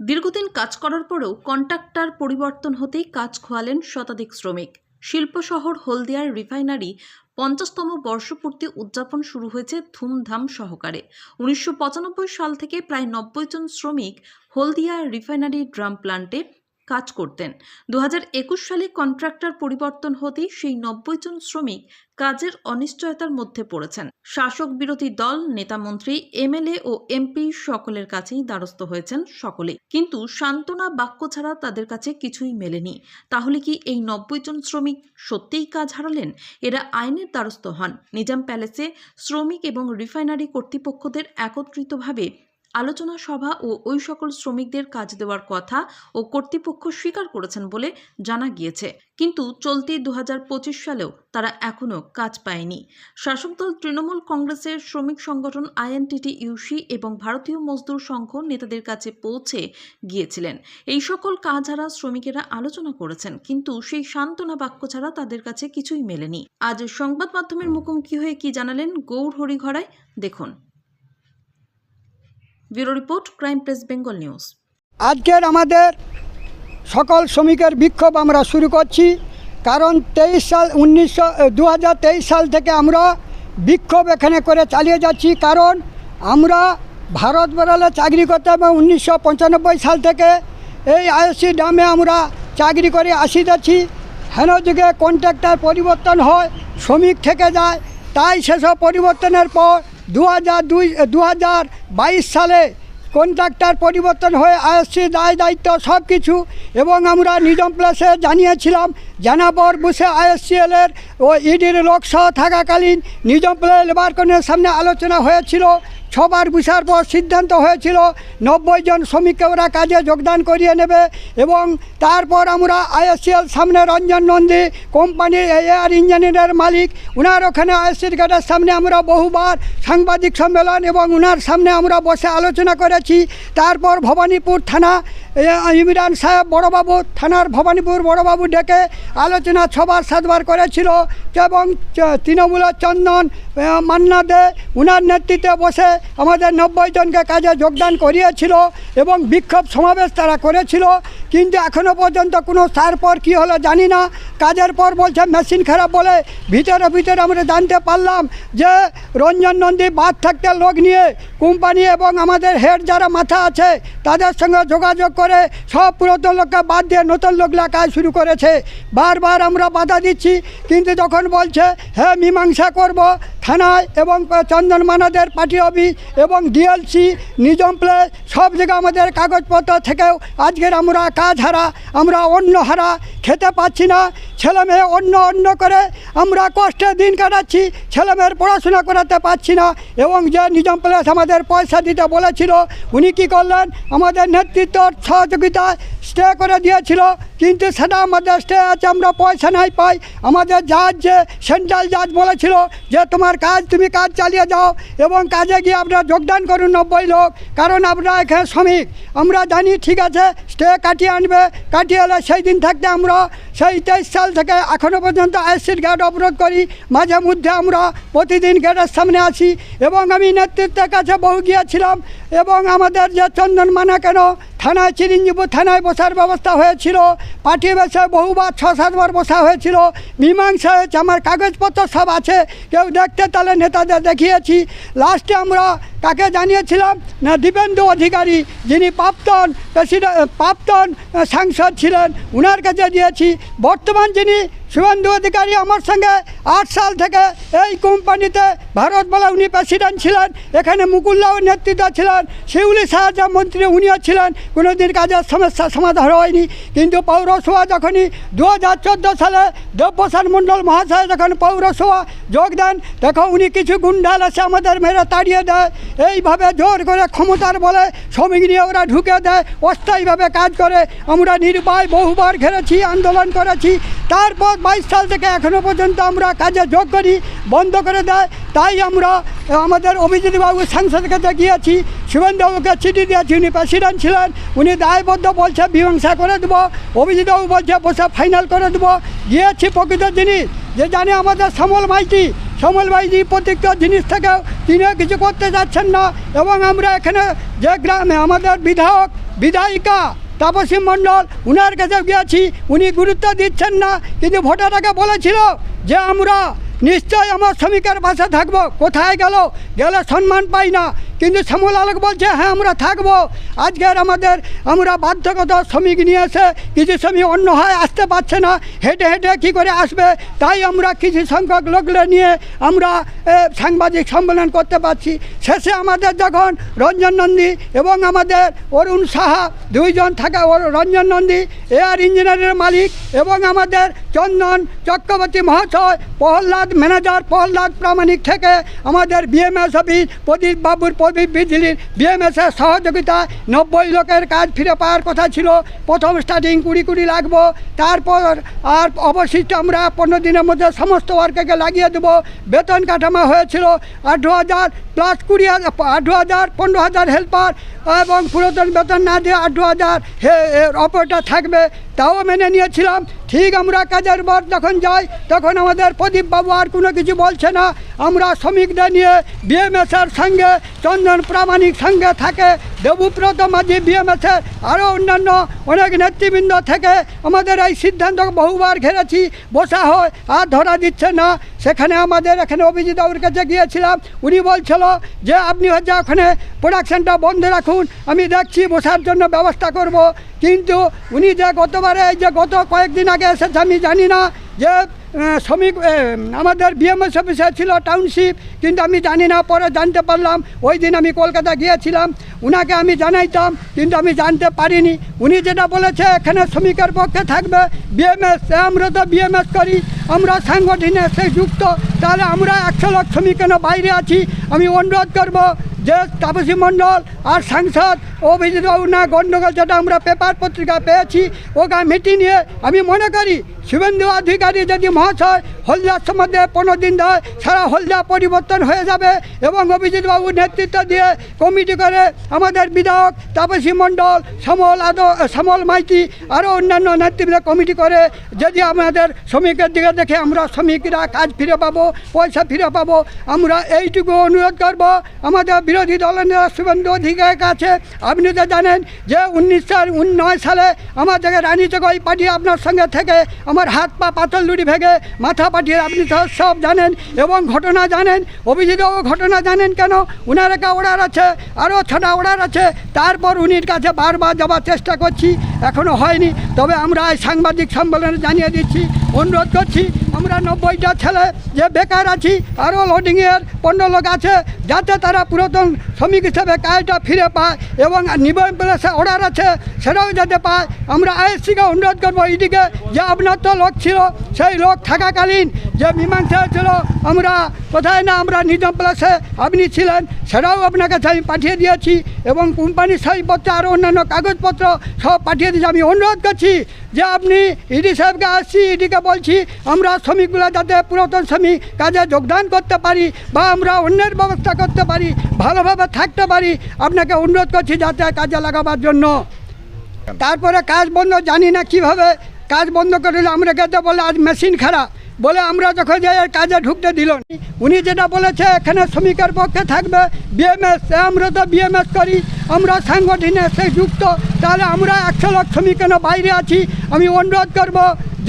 দীর্ঘদিন কাজ করার পরেও কন্ট্রাক্টর পরিবর্তন হতেই কাজ খোয়ালেন শতাধিক শ্রমিক। শিল্প শহর হলদিয়ার রিফাইনারি পঞ্চাশতম বর্ষপূর্তি উদযাপন শুরু হয়েছে ধুমধাম সহকারে। উনিশশো পঁচানব্বই সাল থেকে প্রায় নব্বই জন শ্রমিক হলদিয়া রিফাইনারি ড্রাম প্লান্টে কাজ করতেন। দু সালে কন্ট্রাক্টর পরিবর্তন হতেই সেই নব্বই জন শ্রমিক কাজের অনিশ্চয়তার মধ্যে পড়েছেন। শাসক বিরোধী দল নেতামন্ত্রী এমএলএ ও এমপি সকলের কাছেই দ্বারস্থ হয়েছেন সকলে কিন্তু সান্ত্বনা বাক্য ছাড়া তাদের কাছে কিছুই মেলেনি। তাহলে কি এই নব্বই জন শ্রমিক সত্যিই কাজ হারালেন? এরা আইনের দ্বারস্থ হন। নিজাম প্যালেসে শ্রমিক এবং রিফাইনারি কর্তৃপক্ষদের একত্রিতভাবে আলোচনা সভা ও ওই সকল শ্রমিকদের কাজ দেওয়ার কথা ও কর্তৃপক্ষ স্বীকার করেছেন বলে জানা গিয়েছে। কিন্তু চলতি দু হাজার পঁচিশ সালেও তারা এখনও কাজ পায়নি। শাসক দল তৃণমূল কংগ্রেসের শ্রমিক সংগঠন আইএনটিটি ইউসি এবং ভারতীয় মজদুর সংঘ নেতাদের কাছে পৌঁছে গিয়েছিলেন। এই সকল কাজ হারা শ্রমিকেরা আলোচনা করেছেন, কিন্তু সেই সান্ত্বনা বাক্য ছাড়া তাদের কাছে কিছুই মেলেনি। আজ সংবাদ মাধ্যমের মুখোমুখি হয়ে কি জানালেন গৌর হরিঘরায় দেখুন। Bureau report crime press Bengal news. আজকের আমাদের সকল শ্রমিকের বিক্ষোভ আমরা শুরু করছি, কারণ তেইশ সাল উনিশশো দু সাল থেকে আমরা বিক্ষোভ এখানে করে চালিয়ে যাচ্ছি, কারণ আমরা ভারত বেড়ালে চাকরি করতাম উনিশশো সাল থেকে। এই আইএসসি ডামে আমরা চাকরি করে আসি যাচ্ছি। হেন যুগে কন্ট্রাক্টার পরিবর্তন হয়, শ্রমিক থেকে যায়, তাই সেসব পরিবর্তনের পর দু হাজার দুই দু হাজার বাইশ সালে কন্ট্রাক্টর পরিবর্তন হয়ে আসছে দায় দায়িত্ব সব কিছু এবং আমরা নিজম প্লেসে জানিয়েছিলাম, জানাবর বসে আইএসসিএলের ও ইডির লোকসভা থাকাকালীন নিজম প্লেস লেবার সামনে আলোচনা হয়েছিল। ছবার বসার পর সিদ্ধান্ত হয়েছিল, নব্বই জন শ্রমিককে ওরা কাজে যোগদান করিয়ে নেবে এবং তারপর আমরা আইএসসিএল সামনে রঞ্জন নন্দী কোম্পানির এয়ার ইঞ্জিনিয়ারের মালিক, উনার ওখানে আইএসসির গেটের সামনে আমরা বহুবার সাংবাদিক সম্মেলন এবং উনার সামনে আমরা বসে আলোচনা করেছি। তারপর ভবানীপুর থানা ইমরান সাহেব বড়বাবু, থানার ভবানীপুর বড়বাবু ডেকে আলোচনা ছবার সাতবার করেছিল এবং তৃণমূলের চন্দন মান্না দে, উনার নেতৃত্বে বসে আমাদের নব্বই জনকে কাজে যোগদান করিয়েছিল এবং বিক্ষোভ সমাবেশ তারা করেছিল। কিন্তু এখনও পর্যন্ত কোনো সার পর কী হলো জানি না। কাজের পর বলছে, মেশিন খারাপ বলে ভিতরে ভিতরে আমরা জানতে পারলাম যে রঞ্জন নন্দী বাদ থাকতে লোক নিয়ে কোম্পানি এবং আমাদের হেড যারা মাথা আছে তাদের সঙ্গে যোগাযোগ করে সব পুরাতন লোককে বাদ দিয়ে নতুন লোকরা কাজ শুরু করেছে। বারবার আমরা বাধা দিচ্ছি। কিন্তু যখন বলছে হ্যাঁ মীমাংসা করব থানায় এবং চন্দন মানাদের পার্টি অফিস এবং ডিএলসি নিজম প্লে সব জায়গায় আমাদের কাগজপত্র থেকেও আজকের আমরা কাজ হারা, আমরা অন্য হারা, খেতে পাচ্ছি না, ছেলে মেয়ে অন্য অন্য করে আমরা কষ্টে দিন কাটাচ্ছি, ছেলে মেয়ের পড়াশোনা করাতে পারছি না এবং যে নিজম প্লেস আমাদের পয়সা দিতে বলেছিল, উনি কী করলেন? আমাদের নেতৃত্ব সহযোগিতা স্টে করে দিয়েছিল, কিন্তু সেটা আমাদের স্টে আছে, আমরা পয়সা নাই পাই। আমাদের জাজ যে সেন্ট্রাল জাজ বলেছিল যে, তোমার কাজ, তুমি কাজ চালিয়ে যাও এবং কাজে গিয়ে আপনারা যোগদান করুন নব্বই লোক, কারণ আমরা এখানে শ্রমিক। আমরা জানি ঠিক আছে, স্টে কাটিয়ে আনবে, কাটিয়ে এলে সেই দিন থাকতে আমরা সেই তেইশ সাল থেকে এখনও পর্যন্ত আইসির গেট অবরোধ করি। মাঝে মধ্যে আমরা প্রতিদিন গেটের সামনে আসি এবং আমি নেতৃত্বের কাছে বহু গিয়েছিলাম এবং আমাদের যে চন্দন মানা কেন থানায় চিরঞ্জীবপুর থানায় বসার ব্যবস্থা হয়েছিল। পাঠিয়ে বসে বহুবার ছ সাতবার বসা হয়েছিল। মীমাংসা হয়েছে, আমার কাগজপত্র সব আছে। কেউ দেখতে তাহলে নেতাদের দেখিয়েছি। লাস্টে আমরা কাকে জানিয়েছিলাম? না, দীপেন্দু অধিকারী যিনি প্রাপ্তন প্রেসিডেন্ট প্রাপ্তন সাংসদ ছিলেন, উনার কাছে দিয়েছি। বর্তমান যিনি শুভেন্দু অধিকারী আমার সঙ্গে আট সাল থেকে এই কোম্পানিতে ভারত বলা উনি প্রেসিডেন্ট ছিলেন, এখানে মুকুল্লাও নেতৃত্ব ছিলেন, শিউলি সাহায্য মন্ত্রী উনিও ছিলেন, কোনোদিন কাজের সমস্যা সমাধান হয়নি। কিন্তু পৌরসভা যখনই দু হাজার চোদ্দ সালে দেবপ্রসাদ মণ্ডল মহাশয় যখন পৌরসভা যোগ দেন দেখো উনি কিছু গুন্ডাল এসে আমাদের মেরে তাড়িয়ে দেয়। এইভাবে জোর করে ক্ষমতার বলে শ্রমিক নিয়ে ওরা ঢুকে দেয়, অস্থায়ীভাবে কাজ করে। আমরা নির্বায় বহুবার ঘেরেছি, আন্দোলন করেছি। তারপর সাল থেকে এখনও পর্যন্ত আমরা কাজে যোগ করি, বন্ধ করে দেয়। তাই আমরা আমাদের অভিজিৎবাবু সাংসদের কাছে গিয়েছি শুভেন্দুবাবুকে চিঠি দিয়েছি, উনি প্রেসিডেন্ট ছিলেন, উনি দায়বদ্ধ বলছে মীমাংসা করে দেবো অভিজিৎবাবু বলছে, বসে ফাইনাল করে দেবো। গিয়েছি প্রকৃত জিনিস, যে জানে আমাদের সমল মাইতি সমল মাইতি প্রত্যেকটা জিনিস থেকেও তিনিও কিছু করতে যাচ্ছেন না। এবং আমরা এখানে যে গ্রামে আমাদের বিধায়ক, বিধায়িকা তাপসী মণ্ডল, উনার কাছে গিয়েছি, উনি গুরুত্ব দিচ্ছেন না, কিন্তু ভোটারকে বলেছিল যে আমরা নিশ্চয় আমার শ্রমিকের পাশে থাকব। কোথায় গেল? গেলে সম্মান পাই না। কিন্তু শ্যামল আলোক বলছে হ্যাঁ আমরা থাকব। আজকের আমাদের, আমরা বাধ্যগত শ্রমিক নিয়ে এসে কিছু শ্রমিক অন্য হয়, আসতে পারছে না। হেঁটে হেঁটে কী করে আসবে? তাই আমরা কিছু সংখ্যক লোকলে নিয়ে আমরা সাংবাদিক সম্মেলন করতে পারছি। শেষে আমাদের যখন রঞ্জন নন্দী এবং আমাদের অরুণ সাহা দুইজন থাকা রঞ্জন নন্দী এয়ার ইঞ্জিনিয়ারের মালিক এবং আমাদের চন্দন চক্রবর্তী মহাশয়, প্রহ্লাদ ম্যানেজার, প্রহ্লাদ প্রামাণিক থেকে আমাদের বিএমএস অফিস, প্রদীপ বাবুর বিজলির বিএমএসের সহযোগিতা নব্বই লোকের কাজ ফিরে পাওয়ার কথা ছিল। প্রথম স্টার্টিং কুড়ি কুড়ি লাগবো। তারপর আর অবশিষ্ট আমরা পনেরো দিনের মধ্যে সমস্ত ওয়ার্কারকে লাগিয়ে দেবো। বেতন কাঠামো হয়েছিল আঠেরো হাজার প্লাস কুড়ি হাজার, আঠেরো হাজার, পনেরো হাজার হেল্পার এবং পুরাতন বেতন না দিয়ে আঠেরো হাজার অপারেটার থাকবে। তাও মেনে নিয়েছিলাম। ঠিক আমরা কাজের বর যখন যাই, তখন আমাদের প্রদীপ বাবু আর কোনো কিছু বলছে না। আমরা শ্রমিকদের নিয়ে বিএমএসের সঙ্গে, চন্দন প্রামাণিক সঙ্গে থাকে। দেবুব্রত মাঝি বিএমএসের আরও অন্যান্য অনেক নেতৃবৃন্দ থেকে আমাদের এই সিদ্ধান্ত বহুবার ঘেরেছি। বসা হয়, আর ধরা দিচ্ছে না। সেখানে আমাদের এখানে অভিজিৎ বাবুর কাছে গিয়েছিলাম। উনি বলছিল যে, আপনি হচ্ছে ওখানে প্রোডাকশনটা বন্ধ রাখুন। আমি দেখছি বসার জন্য ব্যবস্থা করব। কিন্তু উনি যে গতবারে যে গত কয়েকদিন আগে এসেছে, আমি জানি না যে শ্রমিক আমাদের বিএমএস অফিসে ছিল টাউনশিপ কিন্তু আমি জানি না, পরে জানতে পারলাম। ওই দিন আমি কলকাতা গিয়েছিলাম। উনাকে আমি জানাইতাম, কিন্তু আমি জানতে পারিনি। উনি যেটা বলেছে, এখানে শ্রমিকের পক্ষে থাকবে। বিএমএস আমরা তো বিএমএস করি। আমরা সাংগঠনের সে যুক্ত, তাহলে আমরা একশো লোক কেন বাইরে আছি? আমি অনুরোধ করব যে তাপসী মণ্ডল আর সাংসদ অভিজিৎ বাবু না গণ্ডগোল যেটা আমরা পেপার পত্রিকা পেয়েছি, ওকে মিটিং নিয়ে আমি মনে করি শুভেন্দু অধিকারী যদি মহাশয় হলদার সম্বন্ধে পনেরো দিন ধরে সারা হলদা পরিবর্তন হয়ে যাবে এবং অভিজিৎ বাবু নেতৃত্ব দিয়ে কমিটি করে আমাদের বিধায়ক তাপসী মণ্ডল সমল আদ সমল মাইতি আরও অন্যান্য নেতৃত্ব কমিটি করে যদি আমাদের শ্রমিকের দিকে দেখে আমরা শ্রমিকরা কাজ ফিরে পাবো, পয়সা ফিরে পাবো, আমরা এইটুকু অনুরোধ করব। আমাদের বিরোধী দলের নেতা শুভেন্দু অধিকারের কাছে আপনি তো জানেন যে উনিশশো নয় সালে আমার থেকে রানী চকই পাঠিয়ে আপনার সঙ্গে থেকে আমার হাত পা পাতল লুড়ি ভেঙে মাথা পাঠিয়ে আপনি সব জানেন এবং ঘটনা জানেন অভিজিৎও ঘটনা জানেন কেন? উনার একা অর্ডার আছে আরও ছটা অর্ডার আছে। তারপর উনির কাছে বারবার যাওয়ার চেষ্টা করছি এখনও হয়নি। তবে আমরা এই সাংবাদিক সম্মেলনে জানিয়ে দিচ্ছি, অনুরোধ করছি আমরা নব্বইটা ছেলে যে বেকার আছি আরও লোডিংয়ের পণ্য লোক আছে, যাতে তারা পুরাতন শ্রমিক হিসেবে কাজটা ফিরে পায় এবং নিবন্ধন প্লেসে অর্ডার আছে, সেটাও যাতে পায়। আমরা আইএসসিকে অনুরোধ করব এইদিকে যে আপনার তো লোক ছিল, সেই লোক থাকাকালীন যে মীমাংসা ছিল আমরা কোথায় না আমরা নিজাম প্লেসে আপনি ছিলেন, সেটাও আপনার কাছে আমি পাঠিয়ে দিয়েছি এবং কোম্পানির সইপত্র আরও অন্যান্য কাগজপত্র সব পাঠিয়ে দিয়েছি। আমি অনুরোধ করছি যে আপনি ইডি সাহেবকে আসছি, ইডিকে বলছি, আমরা শ্রমিকগুলো যাতে পুরাতন শ্রমিক কাজে যোগদান করতে পারি বা আমরা অন্যের ব্যবস্থা করতে পারি, ভালোভাবে থাকতে পারি, আপনাকে অনুরোধ করছি যাতে কাজে লাগাবার জন্য। তারপরে কাজ বন্ধ, জানি না কীভাবে কাজ বন্ধ করে আমরা বলে আজ মেশিন খারাপ। বলে আমরা যখন যাই কাজে ঢুকতে দিল উনি যেটা বলেছে, এখানে শ্রমিকের পক্ষে থাকবে। বিএমএস আমরা তো বিএমএস করি, আমরা সাংগঠনের সে যুক্ত, তাহলে আমরা একশো লক্ষ শ্রমিক কেন বাইরে আছি, আমি অনুরোধ করব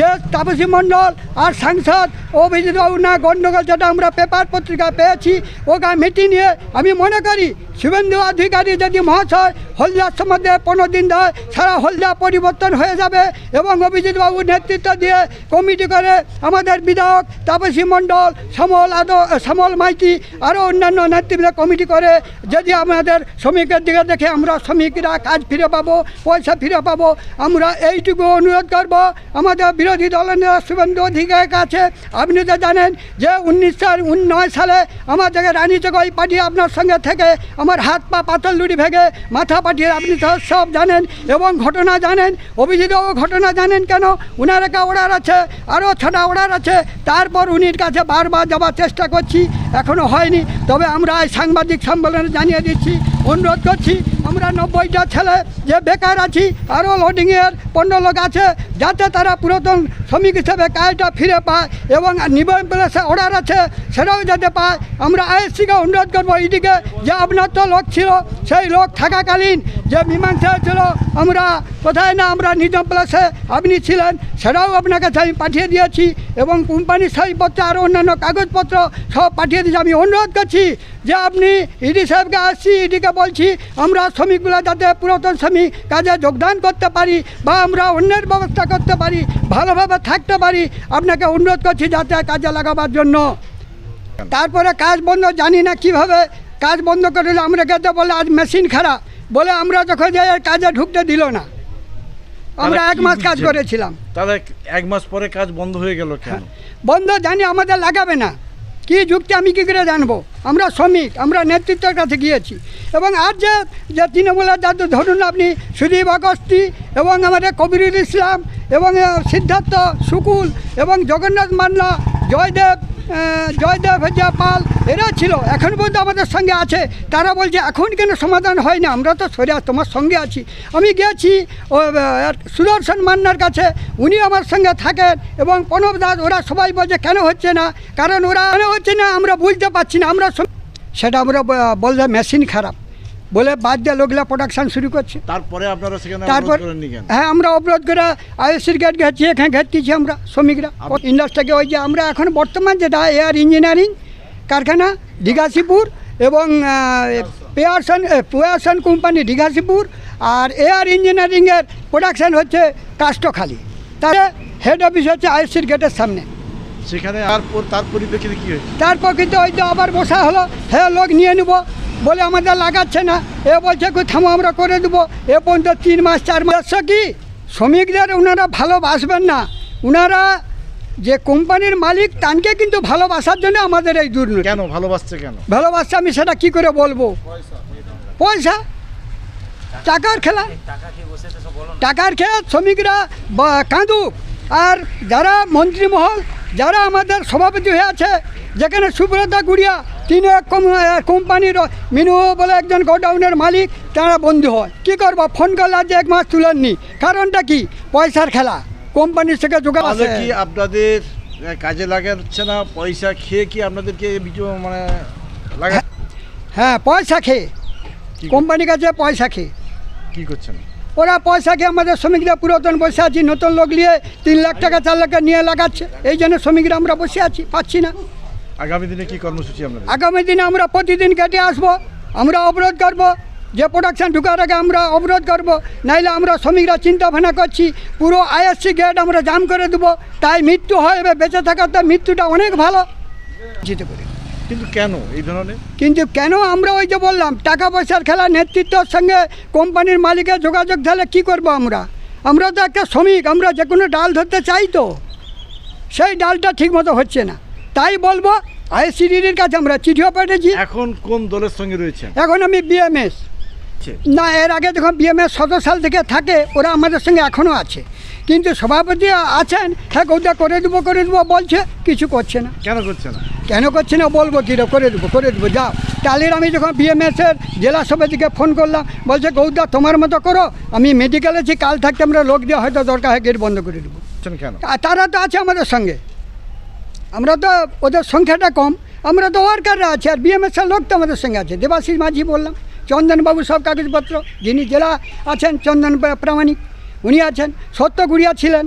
যে তাপসী মণ্ডল আর সাংসদ অভিজিৎ না গণ্ডগোল যেটা আমরা পেপার পত্রিকা পেয়েছি, ওকে মিটিং নিয়ে আমি মনে করি শুভেন্দু অধিকারী যদি মহাশয় হলদার সম্বন্ধে পনেরো দিন দেয় সারা হলদা পরিবর্তন হয়ে যাবে এবং অভিজিৎ বাবু নেতৃত্ব দিয়ে কমিটি করে আমাদের বিধায়ক তাপসী মণ্ডল সমল আদ সমল মাইতি আরও অন্যান্য নেতৃত্ব কমিটি করে যদি আমাদের শ্রমিকের দিকে দেখে আমরা শ্রমিকরা কাজ ফিরে পাবো, পয়সা ফিরে পাবো, আমরা এইটুকু অনুরোধ করব, আমাদের বিরোধী দলের নেতা শুভেন্দু অধিকারের কাছে আপনি তো জানেন যে উনিশশো নয় সালে আমার থেকে রানী চকই পাঠিয়ে আপনার সঙ্গে থেকে আমার হাত পা পাতল লুড়ি ভেঙে মাথা পাঠিয়ে আপনি তো সব জানেন এবং ঘটনা জানেন অভিজিৎ ঘটনা জানেন কেন? উনার একটা অর্ডার আছে, আরও ছটা অর্ডার আছে, তারপর উনির কাছে বারবার যাওয়ার চেষ্টা করছি এখনও হয়নি। তবে আমরা সাংবাদিক সম্মেলনে জানিয়ে দিচ্ছি, অনুরোধ করছি আমরা নব্বইটা ছেলে যে বেকার আছি আরও লোডিংয়ের পণ্য লোক আছে, যাতে তারা পুরাতন শ্রমিক হিসেবে কাজটা ফিরে পায় এবং নিবন্ধন প্লেসে অর্ডার আছে, সেটাও যাতে পায়। আমরা আইএসসিকে অনুরোধ করব এইদিকে যে আপনার তো লোক ছিল, সেই লোক থাকাকালীন যে মীমাংসা ছিল আমরা কোথায় না আমরা নিজাম প্লেসে আপনি ছিলেন, সেটাও আপনার কাছে আমি পাঠিয়ে দিয়েছি এবং কোম্পানির সইপত্র আরও অন্যান্য কাগজপত্র সব পাঠিয়ে দিয়েছি। আমি অনুরোধ করছি যে আপনি ইডি সাহেবকে আসছি, ইডিকে বলছি, আমরা শ্রমিকগুলো যাতে পুরাতন শ্রমিক কাজে যোগদান করতে পারি বা আমরা অন্যের ব্যবস্থা করতে পারি ভালোভাবে থাকতে পারি আপনাকে অনুরোধ করছি যাতে কাজে লাগাবার জন্য। তারপরে কাজ বন্ধ জানি না কীভাবে কাজ বন্ধ করে দিল আমরা খেতে বলে আজ মেশিন খারাপ। বলে আমরা যখন যাই কাজে ঢুকতে দিল না আমরা এক মাস কাজ করেছিলাম। তাহলে এক মাস পরে কাজ বন্ধ হয়ে গেল কেন? বন্ধ জানি আমাদের লাগাবে না। কি যুক্তি আমি কী করে জানব? আমরা শ্রমিক, আমরা নেতৃত্বের কাছে গিয়েছি। এবং আর যে যে তৃণমূলের যাদের ধরুন আপনি সুদীপ আগস্তি এবং আমাদের কবিরুল ইসলাম এবং সিদ্ধার্থ শুকুল এবং জগন্নাথ মান্না, জয়দেব জয়দেব হেজা পাল এরা ছিল, এখন পর্যন্ত আমাদের সঙ্গে আছে। তারা বলছে, এখন কেন সমাধান হয় না? আমরা তো সরে, তোমার সঙ্গে আছি। আমি গেছি সুদর্শন মান্নার কাছে। উনি আমার সঙ্গে থাকেন এবং প্রণব দাস, ওরা সবাই বলছে, কেন হচ্ছে না? কারণ ওরা, কেন হচ্ছে না? আমরা বুঝতে পারছি না, আমরা সেটা আমরা বলছে মেশিন খারাপ। বলে বাদ দিয়ে লোকগুলা প্রোডাকশন শুরু করছে। তারপরে আপনারা সেখানে তারপর হ্যাঁ আমরা অবরোধ করে আইএসির গেট গেছি এখানে ঘেরতেছি আমরা শ্রমিকরা। ইন্ডাস্ট্রিকে ওই যে আমরা এখন বর্তমান যেটা এয়ার ইঞ্জিনিয়ারিং কারখানা দিঘাসিপুর এবং পেয়ারসন পেয়ারসন কোম্পানি দিঘাসিপুর আর এয়ার ইঞ্জিনিয়ারিংয়ের প্রোডাকশান হচ্ছে কাষ্টখালি তার হেড অফিস হচ্ছে আইএসির গেটের সামনে। সেখানে আর তার পরিপ্রেক্ষিতে কি হয়েছে? তারপর কিন্তু ওই তো আবার বসা হলো হ্যাঁ লোক নিয়ে নেব। বলে আমাদের লাগাচ্ছে না। এ বলছে কই থামো আমরা করে দেবো। এ পর্যন্ত তিন মাস চার মাস। কি? শ্রমিকদের ওনারা ভালোবাসবেন না। ওনারা যে কোম্পানির মালিক তানকে কিন্তু ভালোবাসার জন্য আমাদের এই দুর্নীতি। কেন? ভালোবাসছে কেন? ভালোবাসছে আমি সেটা কি করে বলব? পয়সা। টাকার খেলা। টাকার খেলা শ্রমিকরা কাঁদুক। আর যারা মন্ত্রীমহল যারা আমাদের সভাপতি হয়ে আছে যেখানে সুব্রতা গুড়িয়া তিনি এক কোম্পানির মিনু বলে একজন গোডাউনের মালিক তারা বন্ধু হয়। কি করব? ফোন করলে যে এক মাস তুলেননি। কারণটা কি? পয়সার খেলা। কোম্পানির থেকে যোগাযোগ আছে। কি আপনাদের কাজে লাগাচ্ছে না? পয়সা খেয়ে কি আপনাদেরকে মানে লাগা হ্যাঁ পয়সা খেয়ে। কোম্পানির কাছে পয়সা খেয়ে। কি করছেন? ওরা পয়সা খেয়ে আমাদের শ্রমিকরা পুরাতন বসে আছি নতুন লোক নিয়ে তিন লাখ টাকা চার লাখ টাকা নিয়ে লাগাচ্ছে। এই জন্য শ্রমিকরা আমরা বসে আছি পাচ্ছি না। আগামী দিনে কি কর্মসূচি আপনাদের? আগামী দিনে আমরা প্রতিদিন কেটে আসব আমরা অবরোধ করব যে প্রোডাকশান ঢুকার আগে আমরা অবরোধ করব নাইলে আমরা শ্রমিকরা চিন্তা ভাবনা করছি পুরো আইএসসি গেট আমরা জাম করে দেবো তাই মৃত্যু হয় এবার বেঁচে থাকার তো মৃত্যুটা অনেক ভালো। জিতে পারি কিন্তু কেন এই ধরনের? কিন্তু কেন আমরা ওই যে বললাম টাকা পয়সার খেলা নেতৃত্বর সঙ্গে কোম্পানির মালিকের যোগাযোগ তাহলে কী করব আমরা? আমরা তো একটা শ্রমিক আমরা যে কোনো ডাল ধরতে চাই তো। সেই ডালটা ঠিকমতো হচ্ছে না। তাই বলব আইসিডির কাছে আমরা চিঠিও পাঠিয়েছি। এখন কোন দলের সঙ্গে রয়েছেন? এখন আমি বিএমএস। না এর আগে যখন বিএমএস সতেরো সাল থেকে থাকে ওরা আমাদের সঙ্গে এখনও আছে। কিন্তু সভাপতি আছেন হ্যাঁ ওটা করে দেবো করে দেবো বলছে কিছু করছে না। কেন করছে না? কেন করছি না বলব কী করে দেবো করে দেবো যাও। টালির আমি যখন বিএমএসের জেলা সভাপতিকে ফোন করলাম বলছে গৌদা তোমার মতো করো আমি মেডিকেলে আছি কাল থাকতে আমরা লোক দিয়ে হয়তো দরকার হয় গেট বন্ধ করে দেবো। কেন? আর তারা তো আছে আমাদের সঙ্গে। আমরা তো ওদের সংখ্যাটা কম। আমরা তো ওয়ার্কাররা আছি আর বিএমএসের লোক তো আমাদের সঙ্গে আছে। দেবাশিস মাঝি বললাম চন্দনবাবু সব কাগজপত্র যিনি জেলা আছেন চন্দন প্রামাণিক উনি আছেন সত্য গুড়িয়া ছিলেন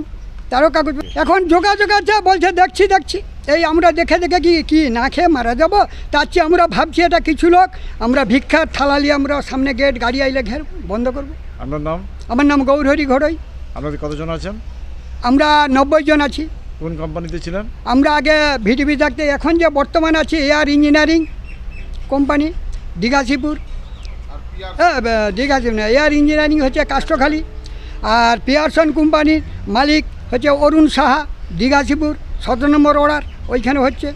তারও কাগজ এখন যোগাযোগ আছে বলছে দেখছি দেখছি। এই আমরা দেখে দেখে কি কি না খেয়ে মারা যাব? তার চেয়ে আমরা ভাবছি এটা কিছু লোক। আমরা ভিক্ষার থালা নিয়ে আমরা সামনে গেট গাড়ি আইলে ঘের বন্ধ করব। আপনার নাম? আমার নাম গৌরহরি ঘড়ই। আপনাদের কতজন আছেন? আমরা নব্বই জন আছি। কোন কোম্পানিতে ছিলেন? আমরা আগে ভিডিবি থাকতে এখন যে বর্তমান আছি এয়ার ইঞ্জিনিয়ারিং কোম্পানি দীঘাশিপুর হ্যাঁ দীঘাশিপুর না এয়ার ইঞ্জিনিয়ারিং হচ্ছে কাষ্টখালি আর পিয়ারসন কোম্পানির মালিক হচ্ছে অরুণ সাহা দীঘাশিপুর সতেরো নম্বর অর্ডার ওইখানে হচ্ছে।